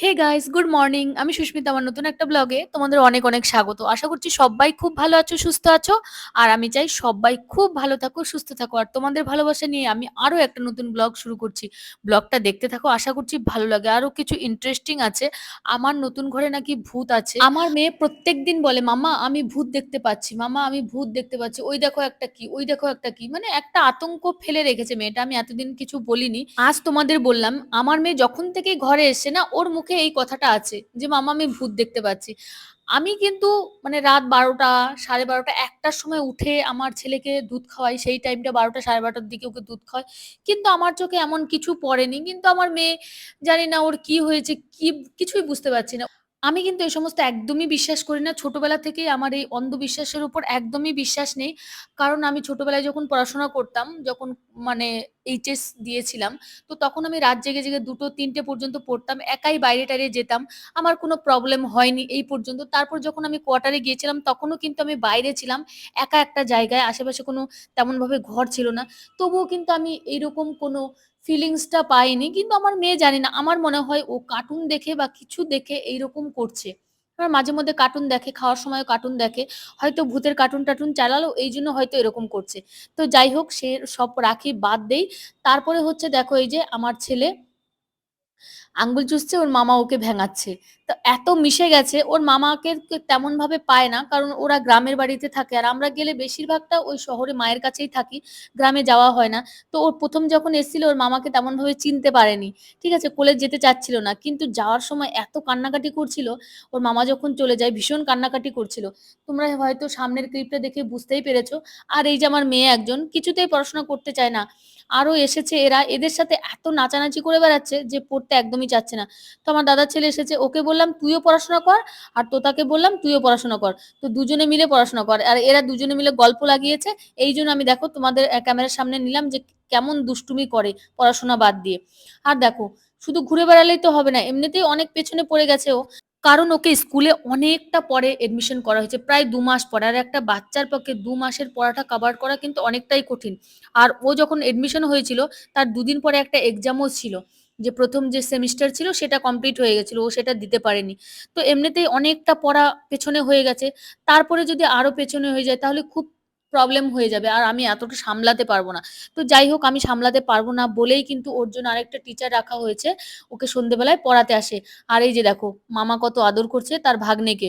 Guys good morning আমি সুস্মিতা, আমার নতুন একটা ব্লগে তোমাদের অনেক অনেক স্বাগত। আশা করছি সবাই খুব ভালো আছো, সুস্থ আছো, আর আমি চাই সবাই খুব ভালো থাকো, সুস্থ থাকো। আর তোমাদের ভালোবাসা নিয়ে আমি আরও একটা নতুন ব্লগ শুরু করছি। ব্লগটা দেখতে থাকো, আশা করছি ভালো লাগে। আরও কিছু ইন্টারেস্টিং আছে। আমার নতুন ঘরে নাকি ভূত আছে। আমার মেয়ে প্রত্যেক দিন বলে, মামা, আমি ভূত দেখতে পাচ্ছি। মামা, আমি ভূত দেখতে পাচ্ছি। ওই দেখো একটা কি, ওই দেখো একটা কি। মানে একটা আতঙ্ক ফেলে রেখেছে মেয়েটা। আমি এতদিন কিছু বলিনি। আজ তোমাদের বললাম, আমার মেয়ে যখন থেকে ঘরে এসছে না, ওর মুখে এই কথাটা আছে যে, মামা, আমি ভূত দেখতে পাচ্ছি। আমি কিন্তু মানে রাত বারোটা, সাড়ে বারোটা, একটার সময় উঠে আমার ছেলেকে দুধ খাওয়াই, সেই টাইমটা বারোটা, সাড়ে বারোটার দিকে ওকে দুধ খাওয়াই। কিন্তু আমার চোখে এমন কিছু পড়েনি। কিন্তু আমার মেয়ে জানি না ওর কি হয়েছে, কি, কিছুই বুঝতে পারছি না। আমি কিন্তু এই সমস্ত একদমই বিশ্বাস করি না। ছোটবেলা থেকেই আমার এই অন্ধবিশ্বাসের উপর একদমই বিশ্বাস নেই। কারণ আমি ছোটবেলায় যখন পড়াশোনা করতাম, যখন মানে এইচএস দিয়েছিলাম, তো তখন আমি রাত জেগে জেগে দুটো, তিনটে পর্যন্ত পড়তাম, একাই বাইরে টাইরে যেতাম। আমার কোনো প্রবলেম হয়নি এই পর্যন্ত। তারপর যখন আমি কোয়ার্টারে গিয়েছিলাম, তখনও কিন্তু আমি বাইরে ছিলাম, একা একটা জায়গায়। আশেপাশে কোনো তেমনভাবে ঘর ছিল না। তবুও কিন্তু আমি এইরকম কোনো ফিলিংসটা পাইনি, কিন্তু আমার মেয়ে জানি না। আমার মনে হয় ও কার্টুন দেখে বা কিছু দেখে এইরকম করছে। আমার মাঝে মধ্যে কার্টুন দেখে, খাওয়ার সময় কার্টুন দেখে। হয়তো ভূতের কার্টুন টাটুন চালালো, এই জন্য হয়তো এরকম করছে। তো যাই হোক, সে সব রাখি বাদ দেই। তারপরে হচ্ছে দেখো এই যে আমার ছেলে আঙ্গুল চুষছে, ওর মামা ওকে ভেঙাচ্ছে। তো এত মিশে গেছে, ওর মামাকে তেমন ভাবে পায় না, কারণ ওরা গ্রামের বাড়িতে থাকে। আর আমরা গেলে বেশিরভাগটা ওই শহরে মায়ের কাছেই থাকি, গ্রামে যাওয়া হয় না। তো ওর প্রথম যখন এসেছিল, ওর মামাকে তেমন ভাবে চিনতে পারেনি। ঠিক আছে, কোলে যেতে চাচ্ছিল না, কিন্তু যাওয়ার সময় এত কান্নাকাটি করছিল, ওর মামা যখন চলে যায়, ভীষণ কান্নাকাটি করছিল। তোমরা হয়তো সামনের ক্লিপটা দেখে বুঝতেই পেরেছ, আর এই যে আমার মেয়ে একজন, কিছুতেই পড়াশোনা করতে চায় না। আরও এসেছে এরা, এদের সাথে এত নাচানাচি করে বেড়াচ্ছে যে পড়তে একদমই চাচ্ছে না। তো আমার দাদার ছেলে এসেছে, ওকে বললাম, তুইও পড়াশোনা কর আর তোতাকে বললাম, তুইও পড়াশোনা কর। তো দুজনে মিলে পড়াশোনা কর। আর এরা দুজনে মিলে গল্প লাগিয়েছে। এই জন্য আমি দেখো তোমাদের ক্যামেরার সামনে নিলাম যে কেমন দুষ্টুমি করে পড়াশোনা বাদ দিয়ে। আর দেখো, শুধু ঘুরে বেড়ালেই তো হবে না, এমনিতেই অনেক পেছনে পড়ে গেছে ও। কারণ ওকে স্কুলে অনেকটা পরে এডমিশন করা হয়েছে, প্রায় দু মাস পরে। আর একটা বাচ্চার পক্ষে দু মাসের পড়াটা কাভার করা কিন্তু অনেকটাই কঠিন। আর ও যখন এডমিশন হয়েছিল, তার দুদিন পরে একটা এক্সামও ছিল। যে প্রথম যে সেমিস্টার ছিল সেটা কমপ্লিট হয়ে গেছিল, ও সেটা দিতে পারেনি। তো এমনিতেই অনেকটা পড়া পেছনে হয়ে গেছে। তারপরে যদি আরও পেছনে হয়ে যায়, তাহলে খুব প্রবলেম হয়ে যাবে আর আমি এতটা সামলাতে পারব না। তো যাই হোক, আমি সামলাতে পারব না বলেই কিন্তু ওর জন্য আরেকটা টিচার রাখা হয়েছে, ওকে সন্ধেবেলায় পড়াতে আসে। আর এই যে দেখো, মামা কত আদর করছে তার ভাগ্নেকে।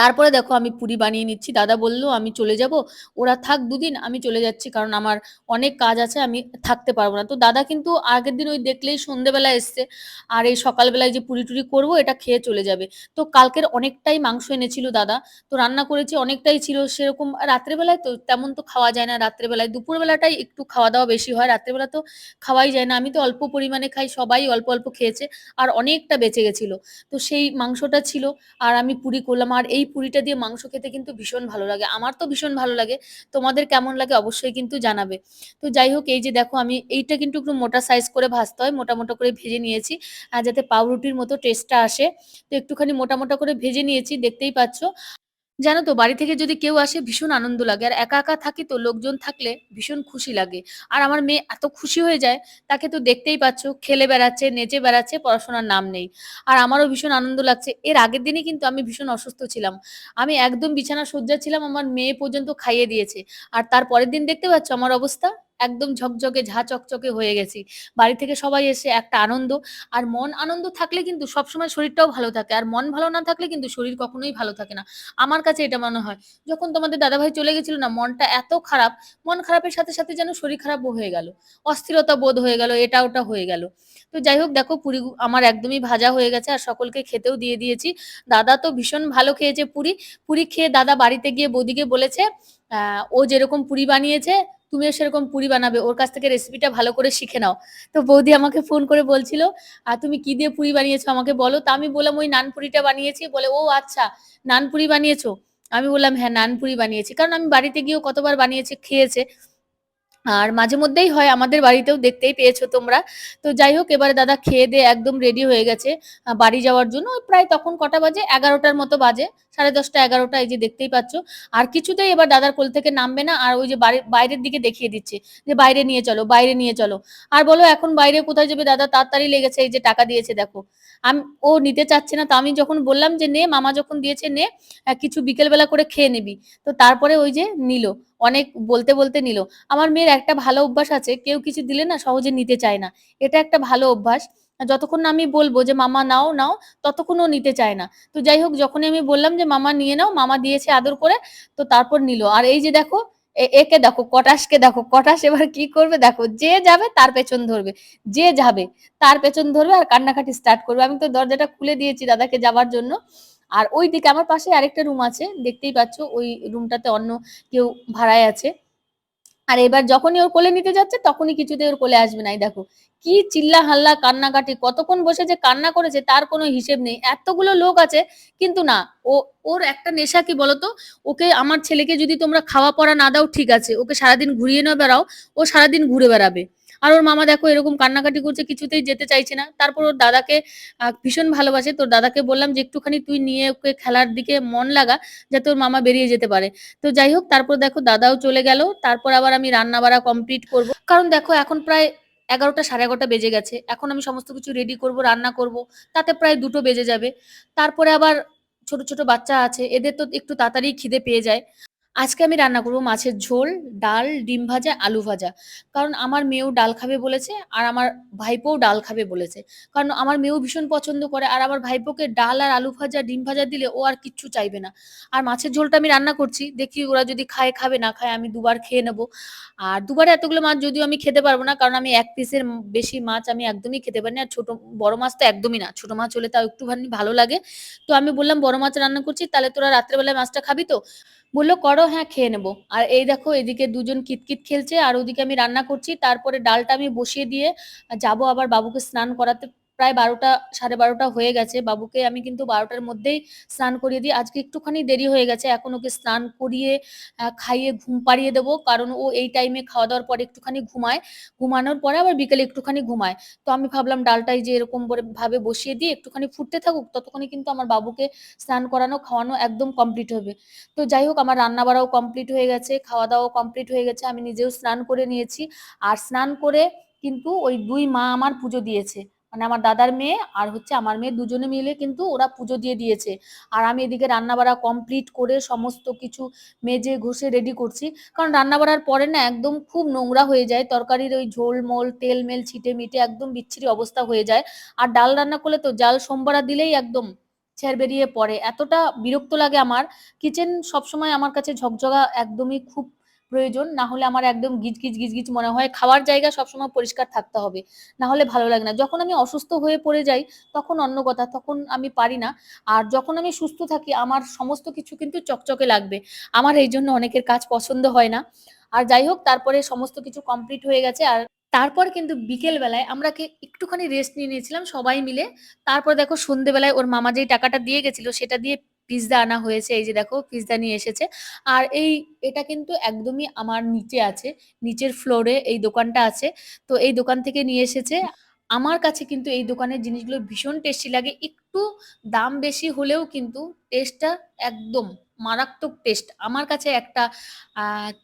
তারপরে দেখো আমি পুরি বানিয়ে নিচ্ছি। দাদা বলল, আমি চলে যাব, ওরা থাক দুদিন, আমি চলে যাচ্ছি, কারণ আমার অনেক কাজ আছে, আমি থাকতে পারব না। তো দাদা কিন্তু আগের দিন ওই দেখলেই সন্ধেবেলা এসছে, আর এই সকালবেলায় যে পুরি টুরি করব, এটা খেয়ে চলে যাবে। তো কালকের অনেকটাই মাংস এনেছিল দাদা, তো রান্না করেছি, অনেকটাই ছিল সেরকম। রাত্রেবেলায় তো তেমন তো খাওয়া যায় না, রাত্রেবেলায় দুপুরবেলাটাই একটু খাওয়া দাওয়া বেশি হয়, রাত্রেবেলা তো খাওয়াই যায় না। আমি তো অল্প পরিমাণে খাই, সবাই অল্প অল্প খেয়েছে, আর অনেকটা বেঁচে গেছিল। তো সেই মাংসটা ছিল, আর আমি পুরি করলাম, আর এই পুরিটা দিয়ে মাংস খেতে কিন্তু ভীষণ ভালো লাগে। আমার তো ভীষণ ভালো লাগে। তোমাদের কেমন লাগে অবশ্যই কিন্তু জানাবে। তো যাই হোক, এই যে দেখো, আমি এইটা কিন্তু একটু মোটা সাইজ করে ভাজতে হয়, মোটা মোটা করে ভেজে নিয়েছি, আর যাতে পাউরুটির মতো টেস্টটা আসে। তো একটুখানি মোটা মোটা করে ভেজে নিয়েছি, দেখতেই পাচ্ছ। জানো তো, বাড়ি থেকে যদি কেউ আসে, ভীষণ আনন্দ লাগে। আর একা একা থাকি তো লোকজন থাকলে ভীষণ খুশি লাগে। আর আমার মেয়ে এত খুশি হয়ে যায়, তাকে তো দেখতেই পাচ্ছ, খেলে বেড়াচ্ছে, নেচে বেড়াচ্ছে, পড়াশোনার নাম নেই। আর আমারও ভীষণ আনন্দ লাগছে। এর আগের দিনই কিন্তু আমি ভীষণ অসুস্থ ছিলাম। আমি একদম বিছানা সজ্জা ছিলাম, আমার মেয়ে পর্যন্ত খাইয়ে দিয়েছে। আর তার পরের দিন দেখতে পাচ্ছ আমার অবস্থা? একদম ঝকঝকে, ঝা চকচকে হয়ে গেছি। বাড়ি থেকে সবাই এসে একটা আনন্দ, আর মন আনন্দ থাকলে কিন্তু সবসময় শরীরটাও ভালো থাকে। আর মন ভালো না থাকলে কিন্তু শরীর কখনোই ভালো থাকে না। আমার কাছে এটা মনে হয়। যখন তোমাদের দাদাভাই চলে গেছিল না, মনটা এত খারাপ, মন খারাপের সাথে সাথে যেন শরীর খারাপও হয়ে গেল। অস্থিরতা বোধ হয়ে গেল, এটা ওটা হয়ে গেল। তো যাই হোক, দেখো পুরি আমার একদমই ভাজা হয়ে গেছে, আর সকলকে খেতেও দিয়ে দিয়েছি। দাদা তো ভীষণ ভালো খেয়েছে পুরি। পুরি খেয়ে দাদা বাড়িতে গিয়ে বৌদিকে বলেছে ও যেরকম পুরি বানিয়েছে তুমিও সেরকম পুরি বানাবে, ওর কাছ থেকে রেসিপিটা ভালো করে শিখে নাও। তো বৌদি আমাকে ফোন করে বলছিল, আর তুমি কি দিয়ে পুরি বানিয়েছো আমাকে বলো। তা আমি বললাম, ওই নান পুরিটা বানিয়েছি। বলে, ও আচ্ছা নানপুরি বানিয়েছো? আমি বললাম হ্যাঁ নানপুরি বানিয়েছি। কারণ আমি বাড়িতে গিয়েও কতবার বানিয়েছি, খেয়েছে। আর মাঝে মধ্যেই হয়, আমাদের বাড়িতেও দেখতেই পেয়েছ তোমরা। তো যাই হোক, এবারে দাদা খেয়ে দিয়ে একদম রেডি হয়ে গেছে বাড়ি যাওয়ার জন্য। প্রায় তখন কটা বাজে? এগারোটার মতো বাজে। সাড়ে দশটা, এগারোটা, এই যে দেখতেই পাচ্ছ। আর কিছুতেই এবার দাদার কোল থেকে নামবে না, আর ওই যে বাইরের দিকে দেখিয়ে দিচ্ছে যে বাইরে নিয়ে চলো, বাইরে নিয়ে চলো। আর বলো, এখন বাইরে কোথায় যাবে দাদা? তাড়াতাড়ি লেগেছে, এই যে টাকা দিয়েছে, দেখো। আমি, ও নিতে চাচ্ছে না, তো আমি যখন বললাম যে নে, মামা যখন দিয়েছে নে কিছু বিকেলবেলা করে খেয়ে নিবি। তো তারপরে ওই যে নিল, অনেক বলতে বলতে নিল। আমার মেয়ের একটা ভালো অভ্যাস আছে, কেউ কিছু দিলে না সহজে নিতে চায় না। এটা একটা ভালো অভ্যাস। যতক্ষণ আমি বলব যে, মামা নাও নাও, ততক্ষণ ও নিতে চায় না। তো যাই হোক, যখনই আমি বললাম যে, মামা নিয়ে নাও, মামা দিয়েছে আদর করে, তো তারপর নিল। আর এই যে দেখো একে দেখো, কটাশকে দেখো, কটাশ এবার কি করবে? দেখো, যে যাবে তার পেছন ধরবে। যে যাবে তার পেছন ধরবে আর কান্নাকাটি স্টার্ট করবে। আমি তো দরজাটা খুলে দিয়েছি দাদাকে যাবার জন্য। আর ওই দিকে আমার পাশে আরেকটা রুম আছে, দেখতেই পাচ্ছ, ওই রুমটাতে অন্য কেউ ভাড়ায় আছে। আর এবার যখনই ওর কোলে নিতে যাচ্ছে, তখনই কিছুতে ওর কোলে আসবে না। এই দেখো, কি চিল্লা হাল্লা কান্নাকাটি, কতক্ষণ বসে যে কান্না করেছে তার কোনো হিসেব নেই। এতগুলো লোক আছে, কিন্তু না, ও, ওর একটা নেশা কি বলতো? ওকে, আমার ছেলেকে যদি তোমরা খাওয়া পড়া না দাও, ঠিক আছে, ওকে সারাদিন ঘুরিয়ে না বেড়াও, ও সারাদিন ঘুরে বেড়াবে। আর ওর মামা দেখো এরকম কান্নাকাটি করছে, কিছুতেই যেতে চাইছে না। তারপর ওর দাদাকে ভীষণ ভালোবাসে। তোর দাদাকে বললাম যে, একটুখানি তুই নিয়ে ওকে খেলার দিকে মন লাগা, যাতে ওর মামা বেরিয়ে যেতে পারে। তো যাই হোক, তারপর দেখো দাদাও চলে গেল। তারপর আবার আমি রান্না বাড়া কমপ্লিট করব। কারণ দেখো, এখন প্রায় এগারোটা, সাড়ে এগারোটা বেজে গেছে। এখন আমি সমস্ত কিছু রেডি করব, রান্না করব। তাতে প্রায় দুটো বেজে যাবে। তারপরে আবার ছোট ছোট বাচ্চা আছে। এদের তো একটু তাড়াতাড়ি খিদে পেয়ে যায়। আজকে আমি রান্না করব মাছের ঝোল, ডাল, ডিম ভাজা, আলু ভাজা। কারণ আমার মেয়েও ডাল খাবে বলেছে আর আমার ভাইপোও ডাল খাবে বলেছে। কারণ আমার মেয়েও ভীষণ পছন্দ করে আর আমার ভাইপোকে ডাল আর আলু ভাজা, ডিম ভাজা দিলে ও আর কিচ্ছু চাইবে না। আর মাছের ঝোলটা আমি রান্না করছি, দেখি ওরা যদি খায়, খাবে, না খায় আমি দুবার খেয়ে নেব। আর দুবারে এতগুলো মাছ যদিও আমি খেতে পারব না, কারণ আমি এক পিসের বেশি মাছ আমি একদমই খেতে পারি না। আর ছোট, বড় মাছ তো একদমই না, ছোট মাছ হলে তাও একটুখানি ভালো লাগে। তো আমি বললাম, বড় মাছ রান্না করছি তাহলে তোরা রাত্রেবেলায় মাছটা খাবি তো? বলল, করো। হ্যাঁ খেয়ে নেব। আর এই দেখো, এদিকে দুজন কিতকিত খেলছে, আর ওদিকে আমি রান্না করছি। তারপরে ডালটা আমি বসিয়ে দিয়ে যাব আবার বাবুকে স্নান করাতে। প্রায় বারোটা, সাড়ে বারোটা হয়ে গেছে। বাবুকে আমি কিন্তু বারোটার মধ্যেই স্নান করিয়ে দিই। আজকে একটুখানি দেরি হয়ে গেছে। এখন ওকে স্নান করিয়ে খাইয়ে ঘুম পাড়িয়ে দেবো। কারণ ও এই টাইমে খাওয়া দাওয়ার পরে একটুখানি ঘুমায়। ঘুমানোর পরে আবার বিকেলে একটুখানি ঘুমায়। তো আমি ভাবলাম ডালটাই যে এরকম ভাবে বসিয়ে দিয়ে একটুখানি ফুটতে থাকুক, ততক্ষণে কিন্তু আমার বাবুকে স্নান করানো, খাওয়ানো একদম কমপ্লিট হবে। তো যাই হোক, আমার রান্না বাড়াও কমপ্লিট হয়ে গেছে খাওয়া দাওয়াও কমপ্লিট হয়ে গেছে। আমি নিজেও স্নান করে নিয়েছি। আর স্নান করে কিন্তু ওই দুই মা আমার পুজো দিয়েছে। মানে আমার দাদার মেয়ে আর হচ্ছে আমার মেয়ে দুজনে মিলে কিন্তু ওরা পুজো দিয়ে দিয়েছে। আর আমি এদিকে রান্নাবাড়া কমপ্লিট করে সমস্ত কিছু মেজে ঘষে রেডি করছি। কারণ রান্না বাড়ার পরে না একদম খুব নোংরা হয়ে যায়। তরকারির ওই ঝোল মোল, তেল মেল, ছিটে মিটে একদম বিচ্ছিরি অবস্থা হয়ে যায়। আর ডাল রান্না করলে তো জাল সোমবারা দিলেই একদম ছেড় বেরিয়ে পড়ে। এতটা বিরক্ত লাগে আমার। কিচেন সবসময় আমার কাছে ঝকঝকা একদমই খুব প্রয়োজন, না হলে আমার একদম গিজ গিজ গিজ গিজ মনে হয় খাওয়ার জায়গা সবসময় পরিষ্কার থাকতে হবে। না হলে ভালো লাগে না। যখন আমি অসুস্থ হয়ে পড়ে যাই, তখন অন্য কথা, তখন আমি পারি না। আর যখন আমি সুস্থ থাকি, আমার সমস্ত কিছু কিন্তু চকচকে লাগবে। আমার এই জন্য অনেকের কাজ পছন্দ হয় না। আর যাই হোক, তারপরে সমস্ত কিছু কমপ্লিট হয়ে গেছে। আর তারপর কিন্তু বিকেল বেলায় আমরা একটুখানি রেস্ট নিয়ে নিয়েছিলাম সবাই মিলে। তারপর দেখো সন্ধেবেলায় ওর মামা যেই টাকাটা দিয়ে গেছিল, সেটা দিয়ে পিৎজা আনা হয়েছে, এই যে দেখো পিৎজা নিয়ে এসেছে। আর এই, এটা কিন্তু একদমই আমার নিচে আছে, নিচের ফ্লোরে এই দোকানটা আছে। তো এই দোকান থেকে নিয়ে এসেছে। আমার কাছে কিন্তু এই দোকানের জিনিসগুলো ভীষণ টেস্টি লাগে। একটু দাম বেশি হলেও কিন্তু টেস্টটা একদম মারাত্মক টেস্ট আমার কাছে একটা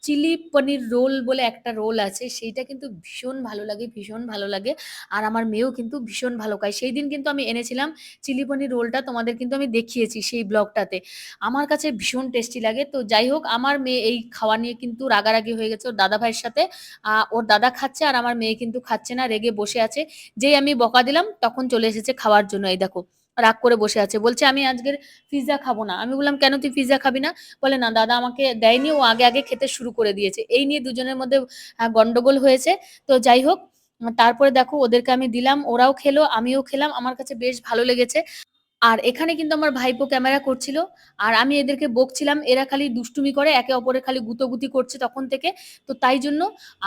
চিলি পনির রোল বলে একটা রোল আছে, সেইটা কিন্তু ভীষণ ভালো লাগে, ভীষণ ভালো লাগে। আর আমার মেয়েও কিন্তু ভীষণ ভালো খায়। সেই দিন কিন্তু আমি এনেছিলাম চিলি পনির রোলটা তোমাদের কিন্তু আমি দেখিয়েছি সেই ব্লগটাতে। আমার কাছে ভীষণ টেস্টি লাগে। তো যাই হোক, আমার মেয়ে এই খাওয়া নিয়ে কিন্তু রাগারাগি হয়ে গেছে। ওর দাদা ভাইয়ের সাথে ওর দাদা খাচ্ছে আর আমার মেয়ে কিন্তু খাচ্ছে না, রেগে বসে আছে। যেই আমি বকা দিলাম, তখন চলে এসেছে খাওয়ার জন্য। এই দেখো রাগ করে বসে আছে। বলছে, আমি আজকের পিৎজা খাব না। আমি বললাম, কেন তুই পিৎজা খাবি না? বলে, না, দাদা আমাকে দেয়নি, ও আগে আগে খেতে শুরু করে দিয়েছে। এই নিয়ে দুজনের মধ্যে গন্ডগোল হয়েছে। তো যাই হোক, তারপরে দেখো, ওদেরকে আমি দিলাম, ওরাও খেলো, আমিও খেলাম। আমার কাছে বেশ ভালো লেগেছে। আর এখানে কিন্তু আমার ভাইপো ক্যামেরা করছিল। আর আমি এদেরকে বকছিলাম, এরা খালি দুষ্টুমি করে, একে অপরের খালি গুতোগুতি করছে তখন থেকে। তো তাই জন্য,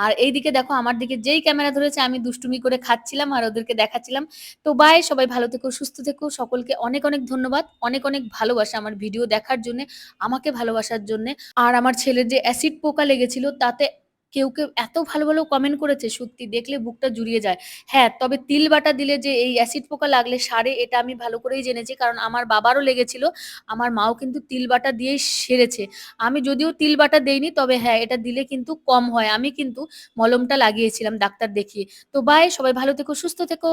আর এইদিকে দেখো আমার দিকে যেই ক্যামেরা ধরেছে, আমি দুষ্টুমি করে খাচ্ছিলাম আর ওদেরকে দেখাচ্ছিলাম। তো বাই সবাই ভালো থেকো, সুস্থ থেকো। সকলকে অনেক অনেক ধন্যবাদ, অনেক অনেক ভালোবাসা আমার ভিডিও দেখার জন্য, আমাকে ভালোবাসার জন্য। আর আমার ছেলের যে অ্যাসিড পোকা লেগেছিল, তাতে কেউ, কেউ এত ভালো, ভালো কমেন্ট করেছে সত্যি দেখলে বুকটা জুড়িয়ে যায়। হ্যাঁ, তবে তিল বাটা দিলে যে এই অ্যাসিড পোকা লাগলে সারে এটা আমি ভালো করেই জেনেছি। কারণ আমার বাবারও লেগেছিল। আমার মাও কিন্তু তিল বাটা দিয়েই সেরেছে। আমি যদিও তিল বাটা দেইনি তবে হ্যাঁ, এটা দিলে কিন্তু কম হয়। আমি কিন্তু মলমটা লাগিয়েছিলাম ডাক্তার দেখিয়ে। তো বাই সবাই ভালো থেকো, সুস্থ থেকো।